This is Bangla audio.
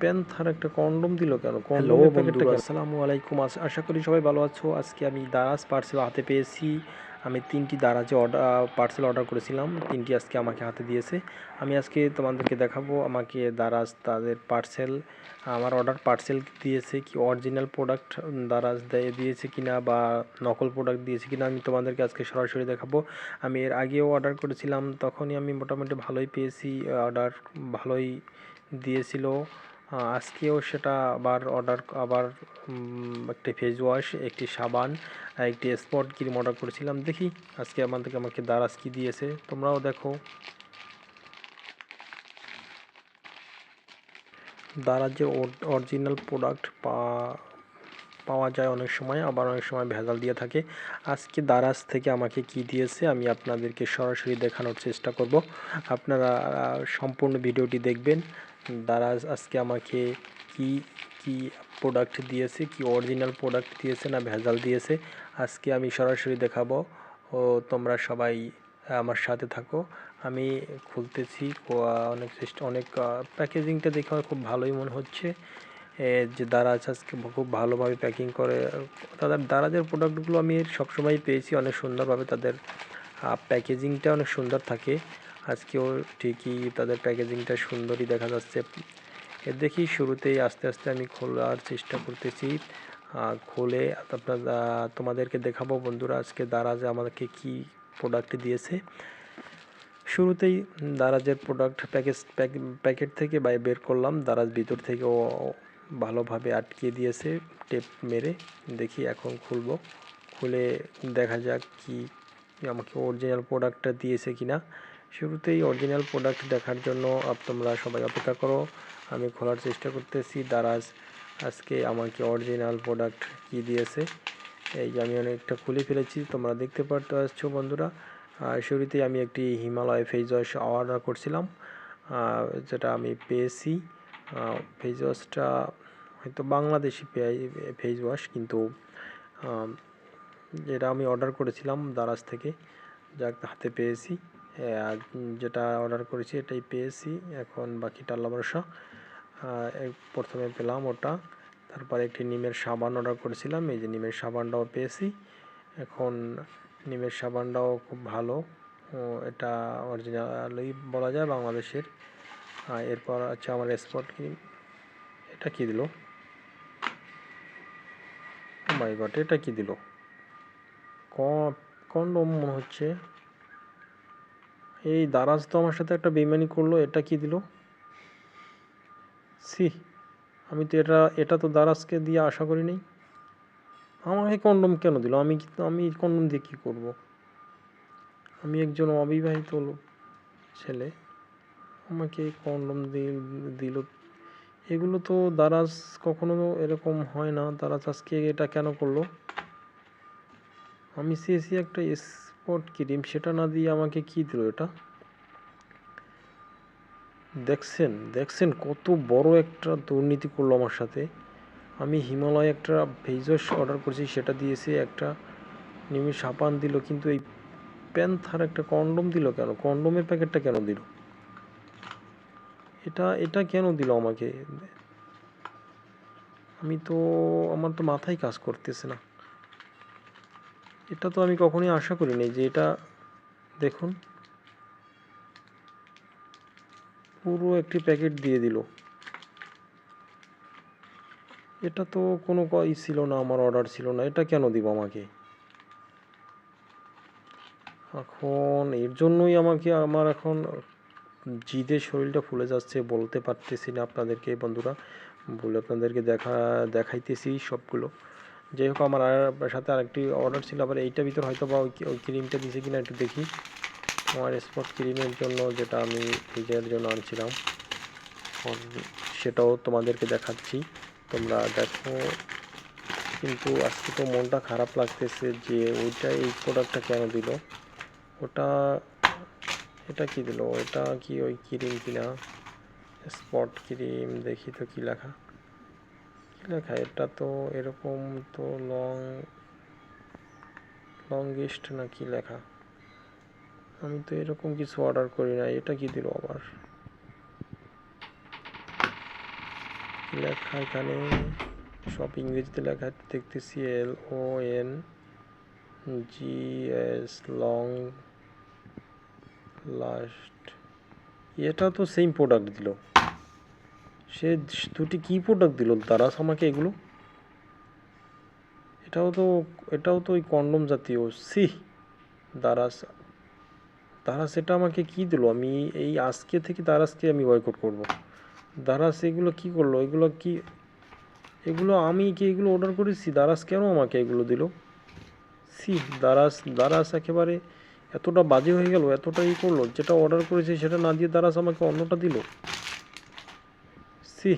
প্যান্থার একটা কন্ডম দিল কেন? প্যাকেটটা? আসসালামু আলাইকুম। আশা করি সবাই ভালো আছো। আজকে আমি দারাজ পার্সেল হাতে পেয়েছি। আমি তিনটি দারাজে অর্ডার পার্সেল অর্ডার করেছিলাম। তিনটি আজকে আমাকে হাতে দিয়েছে। আমি আজকে তোমাদেরকে দেখাবো আমাকে দারাজ তাদের পার্সেল আমার অর্ডার পার্সেল দিয়েছে কি অরিজিনাল প্রোডাক্ট দারাজ দিয়ে দিয়েছে কিনা বা নকল প্রোডাক্ট দিয়েছে কিনা আমি তোমাদেরকে আজকে সরাসরি দেখাবো। আমি এর আগেও অর্ডার করেছিলাম। তখনই আমি মোটামুটি ভালোই পেয়েছি। অর্ডার ভালোই দিয়েছিল। আজকেও সেটা আবার অর্ডার আবার একটি ফেস ওয়াশ একটি সাবান একটি স্পট ক্রিম অর্ডার করেছিলাম। দেখি আজকে আমার থেকে আমাকে দারাজ কী দিয়েছে, তোমরাও দেখো। দারাজের অরিজিনাল প্রোডাক্ট পা পাওয়া যায় অনেক সময়, আবার অনেক সময় ভেজাল দিয়ে থাকে। আজকে দারাজ থেকে আমাকে কি দিয়েছে আমি আপনাদেরকে সরাসরি দেখানোর চেষ্টা করব। আপনারা সম্পূর্ণ ভিডিওটি দেখবেন, দারাজ আজকে আমাকে কি কি প্রোডাক্ট দিয়েছে, কি অরিজিনাল প্রোডাক্ট দিয়েছে না ভেজাল দিয়েছে, আজকে আমি সরাসরি দেখাবো। ও তোমরা সবাই আমার সাথে থাকো। আমি খুলতেছি অনেক চেষ্টা, অনেক প্যাকেজিংটা দেখে আমার খুব ভালোই মনে হচ্ছে। যে দারাজ আজকে খুব ভালোভাবে প্যাকিং করে, তাদের দারাজের প্রোডাক্টগুলো আমি সবসময় পেয়েছি, অনেক সুন্দরভাবে তাদের প্যাকেজিংটা অনেক সুন্দর থাকে। আজকেও ঠিকই তাদের প্যাকেজিংটা সুন্দরই দেখা যাচ্ছে। এ দেখি শুরুতেই আস্তে আস্তে আমি খোলার চেষ্টা করতেছি খুলে আপনার তোমাদেরকে দেখাবো বন্ধুরা আজকে দারাজ আমাদেরকে কি প্রোডাক্ট দিয়েছে। শুরুতেই দারাজের প্রোডাক্ট প্যাকেজ প্যাকেট থেকে বের করলাম, দারাজ ভিতর থেকেও ভালোভাবে আটকে দিয়েছে, টেপ মেরে দেখি এখন খুলবো। খুলে দেখা যাক কি আমাকে অরিজিনাল প্রোডাক্টটা দিয়েছে কিনা। শুরুতেই অরিজিনাল প্রোডাক্ট দেখার জন্য তোমরা সবাই অপেক্ষা করো। আমি খোলার চেষ্টা করতেছি। দারাজ, আজকে আমাকে অরিজিনাল প্রোডাক্ট কি দিয়েছে? এই যে আমি অনেকটা খুলে ফেলেছি, তোমরা দেখতে পারতে পারছ বন্ধুরা। শুরুতেই আমি একটি হিমালয় ফেস ওয়াশ অর্ডার করছিলাম। যেটা আমি পেয়েছি। ফেস ওয়াশটা হয়তো বাংলাদেশি ফেস ওয়াশ কিন্তু যেটা আমি অর্ডার করেছিলাম দারাজ থেকে, যাক হাতে পেয়েছি, আর যেটা অর্ডার করেছি এটাই পেয়েছি, এখন বাকিটা আল্লাহ ভরসা। প্রথমে পেলাম ওটা, তারপরে একটি নিমের সাবান অর্ডার করেছিলাম, এই যে নিমের সাবানটাও পেয়েছি, এখন নিমের সাবানটাও খুব ভালো এটা অরিজিনালই বলা যায় বাংলাদেশের এরপর আছে আমার স্পট ক্রিম, এটা কী দিল? মাই গড, এটা কি দিল? কন্ডম মনে হচ্ছে। এই দারাজ তো আমার সাথে একটা বেমানি করল, এটা কি দিল? সি আমি তো এটা এটা তো দারাজকে দিয়ে আশা করি নাই। আমাকে কন্ডম কেন দিল? আমি আমি কন্ডম দিয়ে কী করব? আমি একজন অবিবাহিত ছেলে। আমাকে কন্ডম দিল এগুলো তো দারাজ কখনো এরকম হয় না। দারাজ আজকে এটা কেন করল? আমি চেয়েছি একটা স্পট ক্রিম সেটা না দিয়ে আমাকে কি দিল এটা? দেখছেন দেখছেন কত বড় একটা দুর্নীতি করল আমার সাথে। আমি হিমালয় একটা ওয়াশ অর্ডার করেছি, সেটা দিয়েছে একটা নিমি সাবান দিল, কিন্তু এই প্যান্থার একটা কন্ডম দিল কেন? কন্ডমের প্যাকেটটা কেন দিল? এটা এটা কেন দিল আমাকে? আমি তো, আমার তো মাথায় কাজ করতেছে না। এটা তো আমি কখনোই আশা করিনি যে এটা, দেখুন। পুরো একটি প্যাকেট দিয়ে দিল। এটা তো কোনো ই ছিল না, আমার অর্ডার ছিল না। এটা কেন দিব আমাকে? এখন এর জন্যই আমাকে, আমার এখন জিদে শরীরটা ফুলে যাচ্ছে, বলতে পারতেছি না আপনাদেরকে বন্ধুরা। বলে আপনাদেরকে দেখা, দেখাইতেছি সবগুলো। যাই হোক, আমার আর সাথে আরেকটি অর্ডার ছিল, আবার এইটার ভিতর হয়তো বা ওই ক্রিমটা দিছে কিনা একটু দেখি। আমার স্পট ক্রিমের জন্য যেটা আমি নিজের জন্য আনছিলাম সেটাও তোমাদেরকে দেখাচ্ছি। তোমরা দেখো, কিন্তু আজকে তো মনটা খারাপ লাগতেছে যে ওইটা এই প্রোডাক্টটা কেন দিল? ওটা এটা কি দিল? এটা কি ওই ক্রিম কিনা? স্পট ক্রিম, দেখি তো কি লেখা। কি লেখা? এটা তো এরকম তো লং লংগেস্ট না কি লেখা? আমি তো এরকম কিছু অর্ডার করি না এটা কি দিল আবার? লেখা এখানে? সব ইংরেজিতে লেখা, দেখতেছি L O N G S long last এটা তো সেম প্রোডাক্ট দিল। সে দুটি কি প্রোডাক্ট দিল? দারাস আমাকে এগুলো? এটাও তো এটাও তো ওই কন্ডম জাতীয়। সি দারাস। দারাস এটা আমাকে কি দিল? আমি এই আজকে থেকে দারাসকে আমি বয়কট করব। দারাস এগুলো কি করল? এগুলো কি, এগুলো আমি কি এগুলো অর্ডার করেছি? দারাস কেন আমাকে এগুলো দিল? সি দারাস দারাস একেবারে এতটা বাজে হয়ে গেল, এতটা ই করল, যেটা অর্ডার করেছি সেটা না দিয়ে তারা আমাকে অন্যটা দিল। সি